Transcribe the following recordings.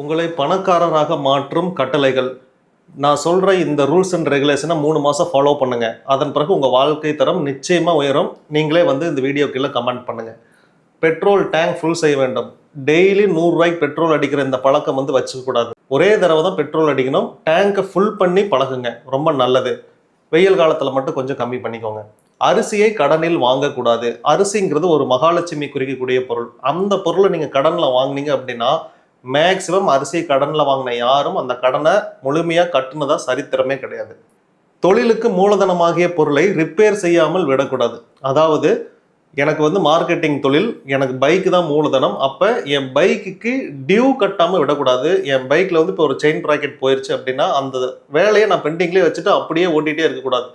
உங்களை பணக்காரராக மாற்றும் கட்டளைகள். நான் சொல்கிற இந்த ரூல்ஸ் அண்ட் ரெகுலேஷனை மூணு மாதம் ஃபாலோ பண்ணுங்கள் அதன் பிறகு உங்கள் வாழ்க்கை தரம் நிச்சயமாக உயரும். நீங்களே வந்து இந்த வீடியோ கீழே கமெண்ட் பண்ணுங்கள் பெட்ரோல் டேங்க் ஃபுல் செய்ய வேண்டும். டெய்லி நூறுரூவாய்க்கு பெட்ரோல் அடிக்கிற இந்த பழக்கம் வந்து வச்சுக்கக்கூடாது ஒரே தடவை தான் பெட்ரோல் அடிக்கணும். டேங்கை ஃபுல் பண்ணி பழகுங்க. ரொம்ப நல்லது. வெயில் காலத்தில் மட்டும் கொஞ்சம் கம்மி பண்ணிக்கோங்க. அரிசியை கடனில் வாங்கக்கூடாது. அரிசிங்கிறது ஒரு மகாலட்சுமி குறிக்கக்கூடிய பொருள். அந்த பொருளை நீங்கள் கடனில் வாங்குனீங்க அப்படின்னா மேக்சிமம் அரிசியை கடனில் வாங்கின யாரும் அந்த கடனை முழுமையாக கட்டுனதா சரித்திரமே கிடையாது. தொழிலுக்கு மூலதனமாகிய பொருளை ரிப்பேர் செய்யாமல் விடக்கூடாது. அதாவது எனக்கு வந்து மார்க்கெட்டிங் தொழில் எனக்கு பைக் தான் மூலதனம். அப்போ என் பைக்குக்கு டியூ கட்டாமல் விடக்கூடாது. என் பைக்கில் வந்து இப்போ ஒரு செயின் ப்ராக்கெட் போயிடுச்சு அப்படின்னா அந்த வேலையை நான் பெண்டிங்லேயே வச்சுட்டு அப்படியே ஓட்டிகிட்டே இருக்கக்கூடாது.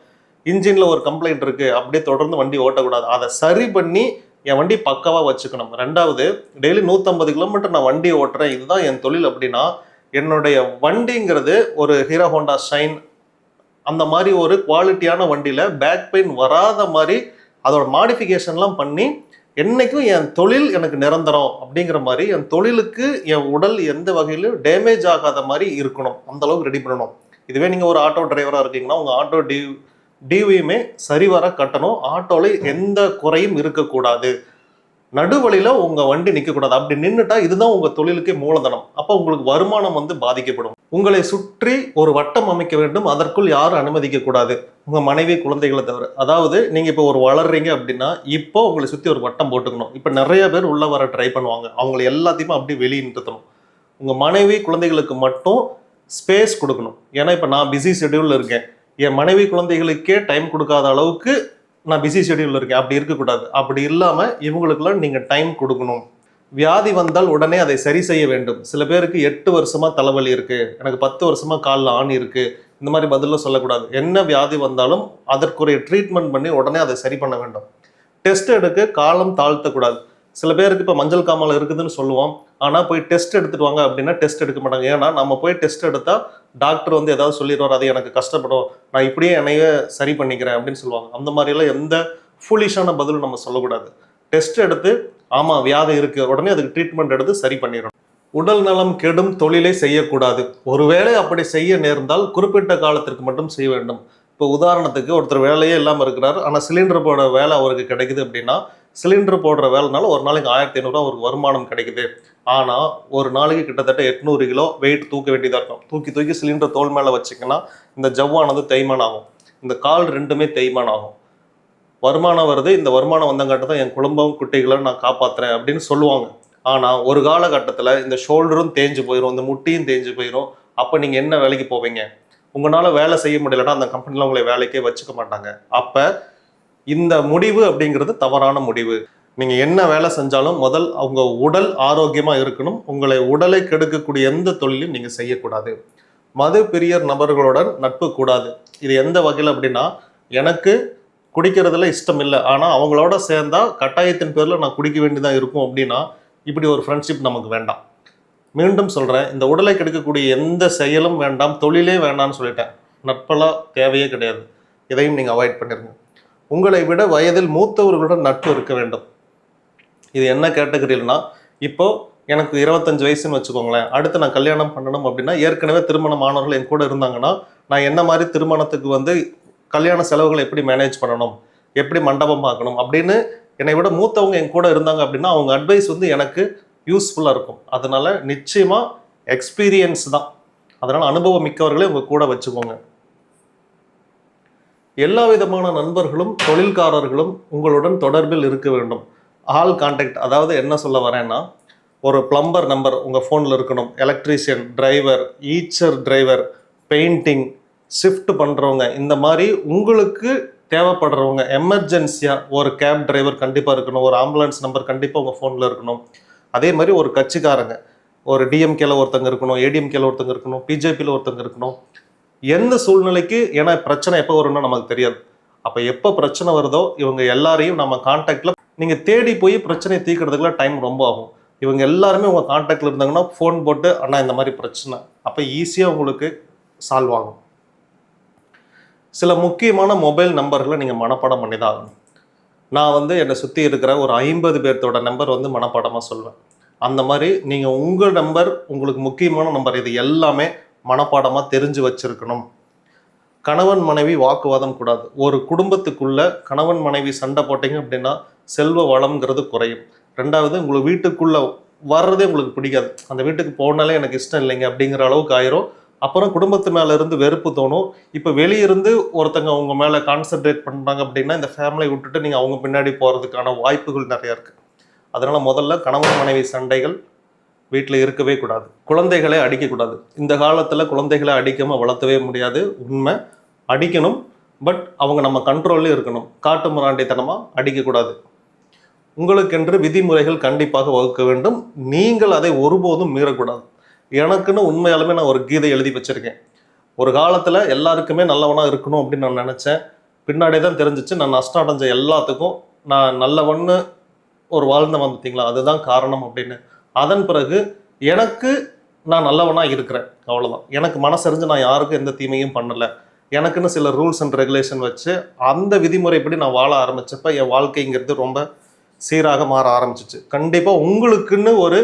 இன்ஜினில் ஒரு கம்ப்ளைண்ட் இருக்குது அப்படியே தொடர்ந்து வண்டி ஓட்டக்கூடாது. அதை சரி பண்ணி என் வண்டி பக்காவாக வச்சுக்கணும். ரெண்டாவது டெய்லி நூற்றம்பது கிலோமீட்டர் நான் வண்டி ஓட்டுறேன். இதுதான் என் தொழில் அப்படின்னா என்னுடைய வண்டிங்கிறது ஒரு ஹீரோ ஹோண்டா ஷைன் அந்த மாதிரி ஒரு குவாலிட்டியான வண்டியில் பேக் பெயின் வராத மாதிரி அதோட மாடிஃபிகேஷன்லாம் பண்ணி என்றைக்கும் என் தொழில் எனக்கு நிரந்தரம் அப்படிங்கிற மாதிரி என் தொழிலுக்கு என் உடல் எந்த வகையிலும் டேமேஜ் ஆகாத மாதிரி இருக்கணும். அந்தளவுக்கு ரெடி பண்ணணும். இதுவே நீங்கள் ஒரு ஆட்டோ டிரைவராக இருக்கீங்கன்னா உங்கள் ஆட்டோ டியூ டிவியுமே சரிவர கட்டணும். ஆட்டோவில் எந்த குறையும் இருக்கக்கூடாது. நடுவழியில் உங்கள் வண்டி நிற்கக்கூடாது அப்படி நின்றுட்டா இதுதான் உங்கள் தொழிலுக்கே மூலதனம். அப்போ உங்களுக்கு வருமானம் வந்து பாதிக்கப்படும். உங்களை சுற்றி ஒரு வட்டம் அமைக்க வேண்டும். அதற்குள் யாரும் அனுமதிக்க கூடாது. உங்க மனைவி குழந்தைகளை தவிர. அதாவது நீங்க இப்போ ஒரு வளர்றீங்க அப்படின்னா இப்போ உங்களை சுத்தி ஒரு வட்டம் போட்டுக்கணும். இப்போ நிறைய பேர் உள்ள வர ட்ரை பண்ணுவாங்க. அவங்களை எல்லாத்தையுமே அப்படியே வெளியே நிறுத்தணும். உங்க மனைவி குழந்தைகளுக்கு மட்டும் ஸ்பேஸ் கொடுக்கணும். ஏன்னா இப்போ நான் பிஸி ஷெட்யூல்ல இருக்கேன். என் மனைவி குழந்தைகளுக்கே டைம் கொடுக்காத அளவுக்கு நான் பிஸி ஷெட்யூல்ல இருக்கேன். அப்படி இருக்கக்கூடாது. அப்படி இல்லாமல் இவங்களுக்குலாம் நீங்கள் டைம் கொடுக்கணும். வியாதி வந்தால் உடனே அதை சரி செய்ய வேண்டும். சில பேருக்கு எட்டு வருஷமாக தலைவலி இருக்குது எனக்கு பத்து வருஷமாக காலில் ஆணி இருக்குது இந்த மாதிரி பதிலில் சொல்லக்கூடாது. என்ன வியாதி வந்தாலும் அதற்குரிய ட்ரீட்மெண்ட் பண்ணி உடனே அதை சரி பண்ண வேண்டும். டெஸ்ட் எடுக்க காலம் தாழ்த்தக்கூடாது. சில பேருக்கு இப்போ மஞ்சள் காமாலை இருக்குதுன்னு சொல்லுவோம். ஆனால் போய் டெஸ்ட் எடுத்துட்டு வாங்க அப்படின்னா டெஸ்ட் எடுக்க மாட்டாங்க. ஏன்னா நம்ம போய் டெஸ்ட் எடுத்தால் டாக்டர் வந்து ஏதாவது சொல்லிடுவார் அது எனக்கு கஷ்டப்படும். நான் இப்படியே என்னைய சரி பண்ணிக்கிறேன் அப்படின்னு சொல்லுவாங்க. அந்த மாதிரியெல்லாம் எந்த ஃபுலிஷான பதிலும் நம்ம சொல்லக்கூடாது. டெஸ்ட் எடுத்து ஆமாம் வியாதி இருக்குது உடனே அதுக்கு ட்ரீட்மெண்ட் எடுத்து சரி பண்ணிடணும். உடல் நலம் கெடும் தொழிலை செய்யக்கூடாது. ஒருவேளை அப்படி செய்ய நேர்ந்தால் குறிப்பிட்ட காலத்திற்கு மட்டும் செய்ய வேண்டும். இப்போ உதாரணத்துக்கு ஒருத்தர் வேலையே இல்லாமல் இருக்கிறார். ஆனால் சிலிண்டர் போட வேலை அவருக்கு கிடைக்குது அப்படின்னா சிலிண்டர் போடுற வேலைனால ஒரு நாளைக்கு ஆயிரத்தி ஐநூறுரூவா அவருக்கு வருமானம் கிடைக்குது. ஆனால் ஒரு நாளைக்கு கிட்டத்தட்ட எட்நூறு கிலோ வெயிட் தூக்க வேண்டியதாக இருக்கும். தூக்கி தூக்கி சிலிண்டர் தோல் மேலே வச்சிங்கன்னா இந்த ஜவ்வானது தேய்மான் ஆகும். இந்த கால் ரெண்டுமே தேய்மான் ஆகும். வருமானம் வருது இந்த வருமானம் வந்தங்காட்ட தான் என் குடும்பம் குட்டிகளை நான் காப்பாற்றுறேன் அப்படின்னு சொல்லுவாங்க. ஆனால் ஒரு காலகட்டத்தில் இந்த ஷோல்டரும் தேஞ்சு போயிடும் இந்த முட்டியும் தேஞ்சு போயிடும் அப்போ நீங்கள் என்ன வேலைக்கு போவீங்க? உங்களால் வேலை செய்ய முடியலன்னா அந்த கம்பெனியில் உங்களை வேலைக்கே வச்சுக்க மாட்டாங்க. அப்போ இந்த முடிவு அப்படிங்கிறது தவறான முடிவு. நீங்கள் என்ன வேலை செஞ்சாலும் முதல் அவங்க உடல் ஆரோக்கியமாக இருக்கணும். உங்களை உடலை கெடுக்கக்கூடிய எந்த தொழிலையும் நீங்கள் செய்யக்கூடாது. மது பிரியர் நபர்களுடன் நட்பு கூடாது. இது எந்த வகையில் அப்படின்னா எனக்கு குடிக்கிறதுல இஷ்டம் இல்லை. ஆனால் அவங்களோட சேர்ந்தா கட்டாயத்தின் பேரில் நான் குடிக்க வேண்டியதாக இருக்கும் அப்படின்னா இப்படி ஒரு ஃப்ரெண்ட்ஷிப் நமக்கு வேண்டாம். மீண்டும் சொல்கிறேன் இந்த உடலை கெடுக்கக்கூடிய எந்த செயலும் வேண்டாம். தொழிலே வேண்டாம்னு சொல்லிட்டேன். நட்பெல்லாம் தேவையே கிடையாது. இதையும் நீங்கள் அவாய்ட் பண்ணிருங்க. உங்களை விட வயதில் மூத்தவர்களுடன் நட்பு இருக்க வேண்டும். இது என்ன கேட்டகரியில்னா இப்போ எனக்கு இருபத்தஞ்சு வயசுன்னு வச்சுக்கோங்களேன். அடுத்து நான் கல்யாணம் பண்ணணும் அப்படின்னா ஏற்கனவே திருமணம் ஆனவர்கள் என் கூட இருந்தாங்கன்னா நான் என்ன மாதிரி திருமணத்துக்கு வந்து கல்யாண செலவுகளை எப்படி மேனேஜ் பண்ணணும்? எப்படி மண்டபம் பார்க்கணும்? அப்படின்னு என்னை விட மூத்தவங்க என் கூட இருந்தாங்க அப்படின்னா அவங்க அட்வைஸ் வந்து எனக்கு யூஸ்ஃபுல்லாக இருக்கும். அதனால நிச்சயமாக எக்ஸ்பீரியன்ஸ் தான். அதனால் அனுபவம் மிக்கவர்களே உங்கள் கூட வச்சுக்கோங்க. எல்லா விதமான நண்பர்களும் தொழில்காரர்களும் உங்களுடன் தொடர்பில் இருக்க வேண்டும். ஆல் கான்டாக்ட் அதாவது என்ன சொல்ல வரேன்னா ஒரு பிளம்பர் நம்பர் உங்கள் ஃபோனில் இருக்கணும். Electrician driver Eicher driver painting shift பண்ணுறவங்க இந்த மாதிரி உங்களுக்கு தேவைப்படுறவங்க எமர்ஜென்சியாக ஒரு கேப் டிரைவர் கண்டிப்பாக இருக்கணும். ஒரு ஆம்புலன்ஸ் நம்பர் கண்டிப்பாக உங்கள் ஃபோனில் இருக்கணும். அதே மாதிரி ஒரு கட்சிக்காரங்க ஒரு டிஎம்கேல ஒருத்தங்க இருக்கணும் ஏடிஎம்கேல ஒருத்தங்க இருக்கணும் பிஜேபியில் ஒருத்தங்க இருக்கணும். எந்த சூழ்நிலைக்கு ஏன்னா பிரச்சனை எப்போ வரும்னு நமக்கு தெரியாது. அப்போ எப்போ பிரச்சனை வருதோ இவங்க எல்லாரையும் நம்ம கான்டாக்டில் நீங்கள் தேடி போய் பிரச்சனையை தீர்க்கறதுக்குலாம் டைம் ரொம்ப ஆகும். இவங்க எல்லாருமே உங்கள் கான்டாக்டில் இருந்தாங்கன்னா ஃபோன் போட்டு அண்ணா இந்த மாதிரி பிரச்சனை. அப்போ ஈஸியாக உங்களுக்கு சால்வ் ஆகும். சில முக்கியமான மொபைல் நம்பர்களை நீங்கள் மனப்பாடம் பண்ணி தான் ஆகணும். நான் வந்து என்னை சுற்றி இருக்கிற ஒரு ஐம்பது பேர்த்தோட நம்பர் வந்து மனப்பாடமாக சொல்வேன். அந்த மாதிரி நீங்கள் உங்கள் நம்பர் உங்களுக்கு முக்கியமான நம்பர் இது எல்லாமே மனப்பாடமாக தெரிஞ்சு வச்சுருக்கணும். கணவன் மனைவி வாக்குவாதம் கூடாது. ஒரு குடும்பத்துக்குள்ள கணவன் மனைவி சண்டை போட்டீங்க அப்படின்னா செல்வ வளம்ங்கிறது குறையும். ரெண்டாவது உங்களுக்கு வீட்டுக்குள்ளே வர்றதே உங்களுக்கு பிடிக்காது. அந்த வீட்டுக்கு போனாலே எனக்கு இஷ்டம் இல்லைங்க அப்படிங்கிற அளவுக்கு ஆயிரும். அப்புறம் குடும்பத்து மேலே இருந்து வெறுப்பு தோணும். இப்போ வெளியிருந்து ஒருத்தங்க அவங்க மேலே கான்சென்ட்ரேட் பண்ணுறாங்க அப்படின்னா இந்த ஃபேமிலியை விட்டுட்டு நீங்கள் அவங்க பின்னாடி போகிறதுக்கான வாய்ப்புகள் நிறையா இருக்குது அதனால் முதல்ல கணவன் மனைவி சண்டைகள் வீட்டில் இருக்கவே கூடாது. குழந்தைகளை அடிக்கக்கூடாது இந்த காலத்தில் குழந்தைகளை அடிக்காமல் வளர்த்தவே முடியாது. உண்மை. அடிக்கணும். பட் அவங்க நம்ம கண்ட்ரோல்லே இருக்கணும். காட்டு முராண்டித்தனமாக அடிக்கக்கூடாது உங்களுக்கென்று விதிமுறைகள் கண்டிப்பாக வகுக்க வேண்டும். நீங்கள் அதை ஒருபோதும் மீறக்கூடாது. எனக்குன்னு உண்மையாலுமே நான் ஒரு கீதை எழுதி வச்சுருக்கேன். ஒரு காலத்தில் எல்லாருக்குமே நல்லவனாக இருக்கணும் அப்படின்னு நான் நினச்சேன். பின்னாடியே தான் தெரிஞ்சிச்சு. நான் நஷ்டம் அடைஞ்ச எல்லாத்துக்கும் நான் நல்லவன்னு ஒரு வாழ்ந்த பார்த்தீங்களா? அதுதான் காரணம் அப்படின்னு. அதன் பிறகு எனக்கு நான் நல்லவனாக இருக்கிறேன். அவ்வளோதான் எனக்கு மனசறிஞ்சு நான் யாருக்கும் எந்த தீமையும் பண்ணலை. எனக்குன்னு சில ரூல்ஸ் அண்ட் ரெகுலேஷன் வச்சு அந்த விதிமுறைப்படி நான் வாழ ஆரம்பித்தப்ப என் வாழ்க்கைங்கிறது ரொம்ப சீராக மாற ஆரம்பிச்சிச்சு. கண்டிப்பாக உங்களுக்குன்னு ஒரு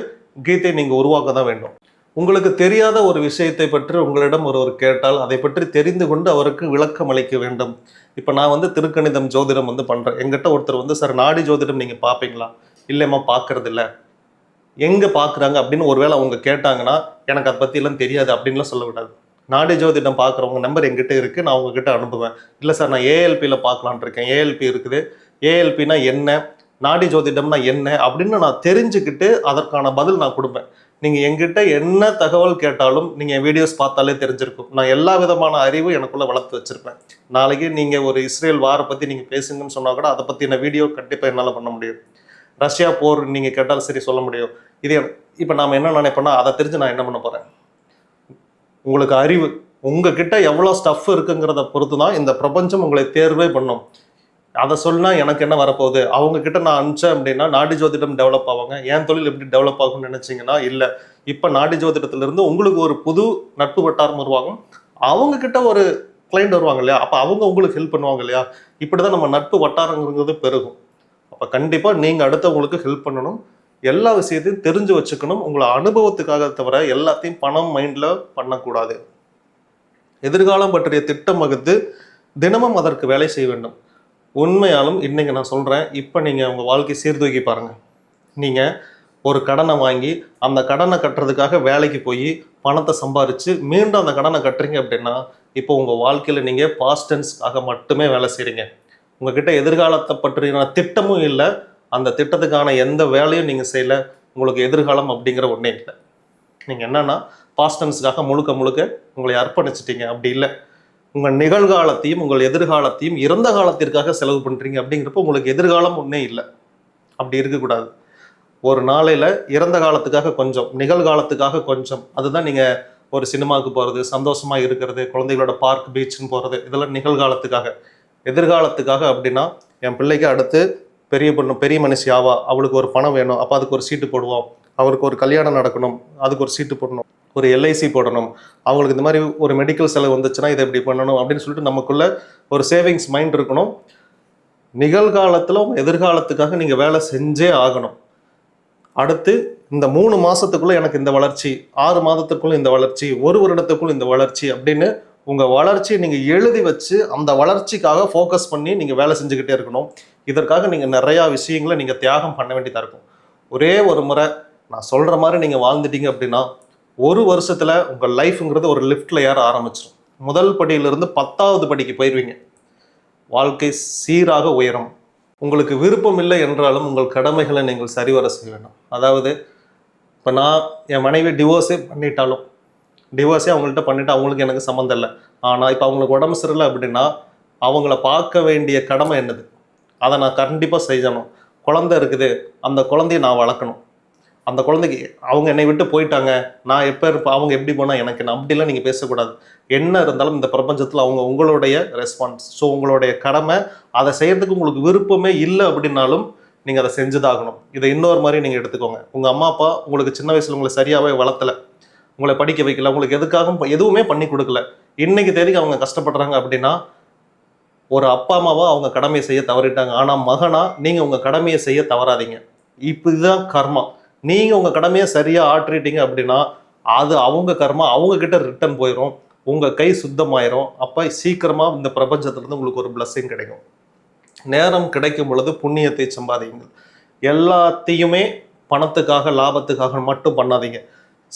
கீதை நீங்கள் உருவாக்க தான் வேண்டும். உங்களுக்கு தெரியாத ஒரு விஷயத்தை பற்றி உங்களிடம் ஒருவர் கேட்டால் அதை பற்றி தெரிந்து கொண்டு அவருக்கு விளக்கம் அளிக்க வேண்டும். இப்போ நான் வந்து திருக்கணிதம் ஜோதிடம் வந்து பண்ணுறேன் எங்கிட்ட ஒருத்தர் வந்து சார் நாடி ஜோதிடம் நீங்கள் பார்ப்பீங்களா இல்லைம்மா பார்க்கறதில்ல எங்கே பார்க்குறாங்க அப்படின்னு ஒருவேளை அவங்க கேட்டாங்கன்னா எனக்கு அதை பற்றிலாம் தெரியாது அப்படின்லாம் சொல்லக்கூடாது நாடி ஜோதிடம் பார்க்குறவங்க நம்பர் எங்கிட்ட இருக்குது நான் உங்ககிட்ட அனுப்புவேன். இல்லை சார் நான் ஏஎல்பியில் பார்க்கலான் இருக்கேன். ஏஎல்பி இருக்குது. ஏஎல்பினா என்ன? நாடி ஜோதிடம்னா என்ன? அப்படின்னு நான் தெரிஞ்சுக்கிட்டு அதற்கான பதில் நான் கொடுப்பேன். நீங்கள் எங்கிட்ட என்ன தகவல் கேட்டாலும் நீங்கள் வீடியோஸ் பார்த்தாலே தெரிஞ்சிருக்கும். நான் எல்லா விதமான அறிவும் எனக்குள்ளே வளர்த்து வச்சுருப்பேன். நாளைக்கு நீங்கள் ஒரு இஸ்ரேல் வாரை பற்றி நீங்கள் பேசுங்கன்னு சொன்னால் கூட அதை பற்றின வீடியோ கண்டிப்பாக என்னால் பண்ண முடியும். ரஷ்யா போர் நீங்கள் கேட்டாலும் சரி சொல்ல முடியும். இதே இப்போ நாம் என்ன நினைப்போம்னா அதை தெரிஞ்சு நான் என்ன பண்ண போகிறேன் உங்களுக்கு அறிவு உங்ககிட்ட எவ்வளோ ஸ்டஃப் இருக்குங்கிறத பொறுத்து தான் இந்த பிரபஞ்சம் உங்களை தேர்வே பண்ணும். அதை சொல்லினா எனக்கு என்ன வரப்போகுது? அவங்க கிட்ட நான் அனுப்பிச்சேன் அப்படின்னா நாடி ஜோதிடம் டெவலப் ஆவாங்க. என் தொழில் எப்படி டெவலப் ஆகும்னு நினச்சிங்கன்னா இல்லை. இப்போ நாடி ஜோதிடத்துல இருந்து உங்களுக்கு ஒரு புது நட்பு வட்டாரம் வருவாங்க அவங்க கிட்ட ஒரு கிளைண்ட் வருவாங்க இல்லையா? அப்போ அவங்க உங்களுக்கு ஹெல்ப் பண்ணுவாங்க இல்லையா? இப்படி தான் நம்ம நட்பு வட்டாரங்கிறது பெருகும். அப்போ கண்டிப்பாக நீங்கள் அடுத்தவங்களுக்கு ஹெல்ப் பண்ணணும். எல்லா விஷயத்தையும் தெரிஞ்சு வச்சுக்கணும். உங்களை அனுபவத்துக்காக தவிர எல்லாத்தையும் பணம் மைண்டில் பண்ணக்கூடாது. எதிர்காலம் பற்றிய திட்டம் வகுத்து தினமும் அதற்கு வேலை செய்ய வேண்டும். உண்மையாலும் இன்னைக்கு நான் சொல்கிறேன் இப்போ நீங்கள் உங்கள் வாழ்க்கை சீர்தூக்கி பாருங்கள் நீங்கள் ஒரு கடனை வாங்கி அந்த கடனை கட்டுறதுக்காக வேலைக்கு போய் பணத்தை சம்பாரித்து மீண்டும் அந்த கடனை கட்டுறீங்க அப்படின்னா இப்போ உங்கள் வாழ்க்கையில் நீங்கள் பாஸ்டன்ஸ்க்காக மட்டுமே வேலை செய்கிறீங்க உங்ககிட்ட எதிர்காலத்தை பற்றின திட்டமும் இல்லை. அந்த திட்டத்துக்கான எந்த வேலையும் நீங்கள் செய்யல. உங்களுக்கு எதிர்காலம் அப்படிங்கிற ஒன்றே இல்லை. நீங்கள் என்னன்னா பாஸ்டன்ஸுக்காக முழுக்க முழுக்க உங்களை அர்ப்பணிச்சிட்டீங்க. அப்படி இல்லை. உங்கள் நிகழ்காலத்தையும் உங்கள் எதிர்காலத்தையும் இறந்த காலத்திற்காக செலவு பண்ணுறீங்க அப்படிங்கிறப்ப உங்களுக்கு எதிர்காலம் ஒன்றே இல்லை. அப்படி இருக்கக்கூடாது. ஒரு நாளையில் இறந்த காலத்துக்காக கொஞ்சம் நிகழ்காலத்துக்காக கொஞ்சம். அதுதான் நீங்கள் ஒரு சினிமாவுக்கு போகிறது சந்தோஷமாக இருக்கிறது குழந்தைகளோட பார்க் பீச்சுன்னு போகிறது இதெல்லாம் நிகழ்காலத்துக்காக. எதிர்காலத்துக்காக அப்படின்னா என் பிள்ளைக்கு அடுத்து பெரிய பொண்ணு பெரிய மனுஷி ஆவா அவளுக்கு ஒரு பணம் வேணும் அப்போ அதுக்கு ஒரு சீட்டு போடுவோம். அவருக்கு ஒரு கல்யாணம் நடக்கணும் அதுக்கு ஒரு சீட்டு போடணும் ஒரு எல்ஐசி போடணும். அவங்களுக்கு இந்த மாதிரி ஒரு மெடிக்கல் செலவு வந்துச்சுன்னா இதை இப்படி பண்ணணும் அப்படின்னு சொல்லிட்டு நமக்குள்ள ஒரு சேவிங்ஸ் மைண்ட் இருக்கணும். நிகழ்காலத்தில் உங்கள் எதிர்காலத்துக்காக நீங்கள் வேலை செஞ்சே ஆகணும். அடுத்து இந்த மூணு மாதத்துக்குள்ளே எனக்கு இந்த வளர்ச்சி ஆறு மாதத்துக்குள்ளே இந்த வளர்ச்சி ஒரு வருடத்துக்குள்ளே இந்த வளர்ச்சி அப்படின்னு உங்கள் வளர்ச்சியை நீங்கள் எழுதி வச்சு அந்த வளர்ச்சிக்காக ஃபோக்கஸ் பண்ணி நீங்கள் வேலை செஞ்சுக்கிட்டே இருக்கணும். இதற்காக நீங்கள் நிறையா விஷயங்களை நீங்கள் தியாகம் பண்ண வேண்டியதாக இருக்கும். ஒரே ஒரு முறை நான் சொல்கிற மாதிரி நீங்கள் வாழ்ந்துட்டீங்க அப்படின்னா ஒரு வருஷத்தில் உங்கள் லைஃப்ங்கிறது ஒரு லிஃப்ட்டில் ஏற ஆரம்பிச்சிடும் முதல் படியிலிருந்து பத்தாவது படிக்கு போயிடுவீங்க வாழ்க்கை சீராக உயரும். உங்களுக்கு விருப்பம் இல்லை என்றாலும் உங்கள் கடமைகளை நீங்கள் சரிவர செய்ய வேண்டும். அதாவது இப்போ நான் என் மனைவி டிவோர்ஸே பண்ணிட்டாலும் டிவோர்ஸே அவங்கள்ட்ட பண்ணிட்டு அவங்களுக்கு எனக்கு சம்மந்தம் இல்லை. ஆனால் இப்போ அவங்களுக்கு உடம்பு சரியில்லை அப்படின்னா அவங்கள பார்க்க வேண்டிய கடமை என்னது? அதை நான் கண்டிப்பாக செய்யணும். குழந்தை இருக்குது அந்த குழந்தைய நான் வளர்க்கணும். அந்த குழந்தைக்கு அவங்க என்னை விட்டு போயிட்டாங்க. நான் எப்போ இருப்பேன் அவங்க எப்படி போனால் எனக்கு நான் அப்படிலாம் நீங்கள் பேசக்கூடாது. என்ன இருந்தாலும் இந்த பிரபஞ்சத்தில் அவங்க உங்களுடைய ரெஸ்பான்ஸ் ஸோ உங்களுடைய கடமை அதை செய்கிறதுக்கு உங்களுக்கு விருப்பமே இல்லை அப்படின்னாலும் நீங்கள் அதை செஞ்சுதாகணும். இதை இன்னொரு மாதிரி நீங்கள் எடுத்துக்கோங்க. உங்கள் அம்மா அப்பா உங்களுக்கு சின்ன வயசில் உங்களை சரியாகவே வளர்த்தல. உங்களை படிக்க வைக்கல உங்களுக்கு எதுக்காகவும் எதுவுமே பண்ணி கொடுக்கல. இன்னைக்கு தேதிக்கு அவங்க கஷ்டப்படுறாங்க அப்படின்னா ஒரு அப்பா அம்மாவா அவங்க கடமையை செய்ய தவறிட்டாங்க. ஆனால் மகனா நீங்கள் உங்கள் கடமையை செய்ய தவறாதீங்க. இப்போ இதுதான் கர்மா. நீங்கள் உங்கள் கடமையை சரியாக ஆற்றிட்டீங்க அப்படின்னா அது அவங்க கர்மா அவங்க கிட்ட ரிட்டர்ன் போயிடும் உங்கள் கை சுத்தமாயிரும். அப்போ சீக்கிரமாக இந்த பிரபஞ்சத்துலேருந்து உங்களுக்கு ஒரு பிளஸ்ஸிங் கிடைக்கும். நேரம் கிடைக்கும் பொழுது புண்ணியத்தை சம்பாதியுங்கள். எல்லாத்தையுமே பணத்துக்காக லாபத்துக்காக மட்டும் பண்ணாதீங்க.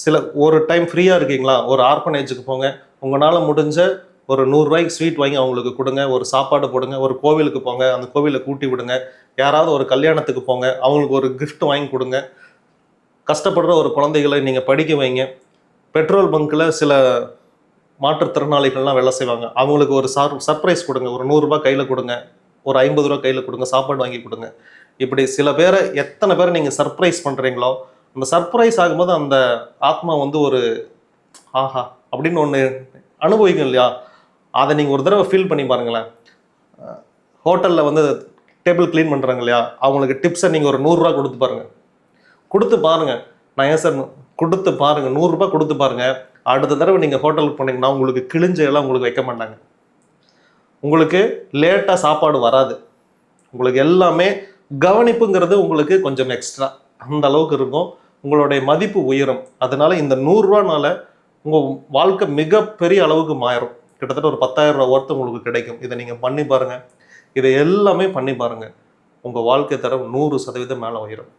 சில ஒரு டைம் ஃப்ரீயாக இருக்கீங்களா? ஒரு ஆர்பனேஜுக்கு போங்க. உங்களால் முடிஞ்ச ஒரு நூறுரூவாய்க்கு ஸ்வீட் வாங்கி அவங்களுக்கு கொடுங்க. ஒரு சாப்பாடு போடுங்க. ஒரு கோவிலுக்கு போங்க. அந்த கோவிலை கூட்டி விடுங்க. யாராவது ஒரு கல்யாணத்துக்கு போங்க. அவங்களுக்கு ஒரு கிஃப்ட் வாங்கி கொடுங்க. கஷ்டப்படுற ஒரு குழந்தைகளை நீங்கள் படிக்க வைங்க. பெட்ரோல் பங்க்கில் சில மாற்றுத்திறனாளிகள்லாம் வேலை செய்வாங்க. அவங்களுக்கு ஒரு சார் சர்ப்ரைஸ் கொடுங்க. ஒரு நூறுரூபா கையில் கொடுங்க. ஒரு ஐம்பது ரூபா கையில் கொடுங்க. சாப்பாடு வாங்கி கொடுங்க. இப்படி சில பேரை எத்தனை பேரை நீங்கள் சர்ப்ரைஸ் பண்ணுறீங்களோ நம்ம சர்ப்ரைஸ் ஆகும்போது அந்த ஆத்மா வந்து ஒரு ஆஹா அப்படின்னு ஒன்று அனுபவிக்கும் இல்லையா? அதை நீங்கள் ஒரு தடவை ஃபீல் பண்ணி பாருங்களேன். ஹோட்டலில் வந்து டேபிள் க்ளீன் பண்ணுறாங்க இல்லையா? அவங்களுக்கு டிப்ஸை நீங்கள் ஒரு நூறுரூவா கொடுத்து பாருங்கள் கொடுத்து பாருங்கள் நான் ஏன் சார் கொடுத்து பாருங்கள் நூறுரூபா கொடுத்து பாருங்கள் அடுத்த தடவை நீங்கள் ஹோட்டலுக்கு போனீங்கன்னா உங்களுக்கு கிழிஞ்ச எல்லாம் உங்களுக்கு வைக்க மாட்டாங்க. உங்களுக்கு லேட்டாக சாப்பாடு வராது. உங்களுக்கு எல்லாமே கவனிப்புங்கிறது உங்களுக்கு கொஞ்சம் எக்ஸ்ட்ரா அந்த அளவுக்கு இருக்கும். உங்களுடைய மதிப்பு உயரும். அதனால இந்த நூறுரூவானால உங்கள் வாழ்க்கை மிகப்பெரிய அளவுக்கு மாறும். கிட்டத்தட்ட ஒரு பத்தாயிரம் ரூபா ஒர்த்து உங்களுக்கு கிடைக்கும். இதை நீங்கள் பண்ணி பாருங்கள் இதை எல்லாமே பண்ணி பாருங்கள் உங்கள் வாழ்க்கை தரம் நூறு சதவீதம் மேலே உயரும்.